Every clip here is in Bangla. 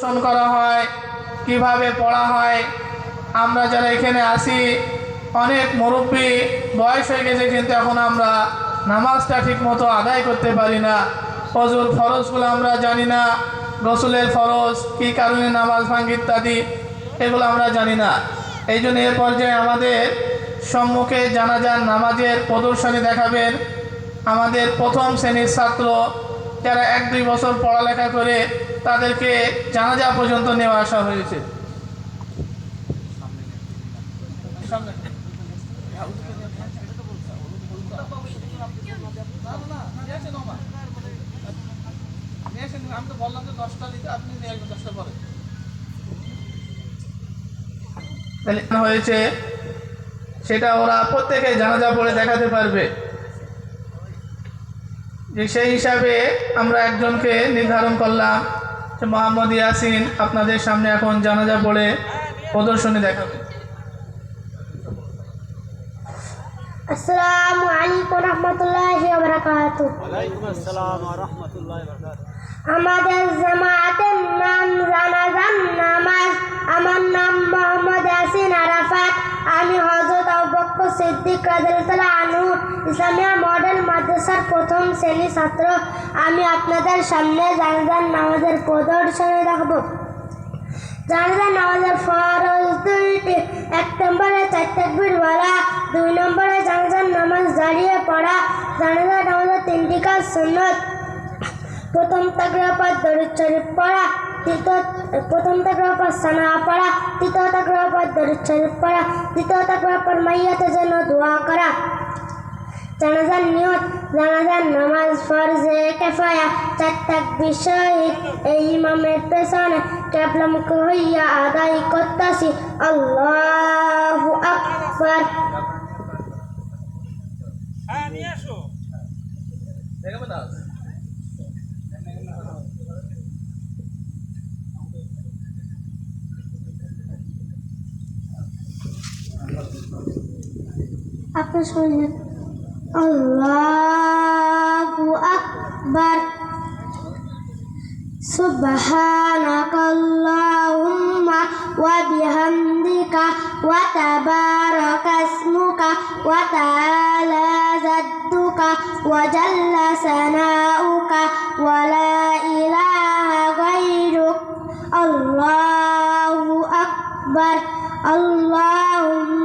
করা হয়, কীভাবে পড়া হয়। আমরা যারা এখানে আসি অনেক মুরব্বী, বয়স হয়ে গেছে, কিন্তু এখন আমরা নামাজটা ঠিক মতো আদায় করতে পারি না। ফজর ফরজগুলো আমরা জানি না, রসুলের ফরজ, কী কারণে নামাজ ভাঙ্গি ইত্যাদি, এগুলো আমরা জানি না। এই জন্য এর পর্যায়ে আমাদের সম্মুখে জানাজান নামাজের প্রদর্শনী দেখাবেন। আমাদের প্রথম শ্রেণির ছাত্র, যারা এক দুই বছর পড়ালেখা করে তাদেরকে জানাজা পর্যন্ত নেওয়া আসা হয়েছে। হয়েছে, সেটা ওরা প্রত্যেকে জানাজা পড়ে দেখাতে পারবে। যে সেই হিসাবে আমরা একজনকে নির্ধারণ করলাম। মোহাম্মদ ইয়াসিন আপনাদের সামনে এখন জানাজা পড়ে প্রদর্শনী দেখাবে। আসসালামু আলাইকুম রহমতুল্লাহি ওয়া বারাকাতুহু। ওয়ালাইকুম আসসালাম ওয়া রাহমাতুল্লাহি ওয়া বারাকাতুহু। আমাদের জামাতের নাম জানাজান নামাজ। আমার নাম মোহাম্মদ ইয়াসিন আরাফাত। আমি বকর সিদ্দিক আনহু ইসলামিয়া মডেল মাদ্রাসার প্রথম শ্রেণি ছাত্র। আমি আপনাদের সামনে জানাজান নামাজের প্রদর্শনী রাখব জানাজা নামাজের ফরজ দুইটি। এক নম্বরে চার তাকবির বলা দুই নম্বরে জানাজার নামাজ দাঁড়িয়ে পড়া। জানাজা নামাজের তিনটি কাজ সুন্নত। প্রথম তাকরা পর দরিদ শরীফ পড়া। সানা পড়া তৃতীয় তাকরা পর দরিদ শরীফ পড়া তৃতীয় তাকরা পর মাইয়াতের জন্য দোয়া করা জানাজার নিয়ত জানাজার নামাজ ফরজে কেফায়া চারটা বিষয় এই ইমামের পেছনে ক্যাবলামুখ হইয়া আদায় করতাছি আল্লাহু আকবার Apa soalnya? Allahu Akbar. Subhanakallahumma wa bihamdika wa tabarakasmuka wa ta'ala zadduka wa jalla sana'uka wa la ilaha ghairuk Allahu Akbar. Allah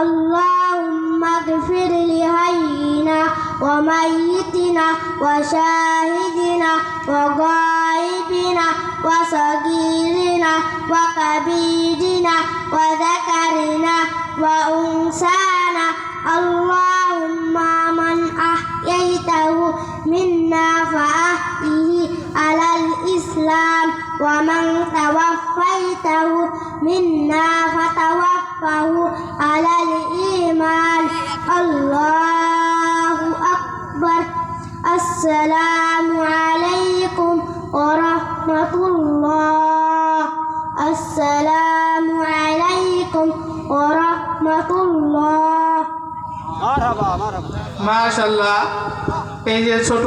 اللهم اغفر لحينا وميتنا وشاهدنا وغائبنا وصغيرنا وكبيرنا وذكرنا وأنسانا اللهم من أحييته منا فأحيه على الإسلام ومن توفيته منا فتوفه على الإيمان الله أكبر السلام عليكم ورحمة الله السلام عليكم ورحمة الله মারহাবা মারহাবা মাশাল্লাহ এই যে ছোট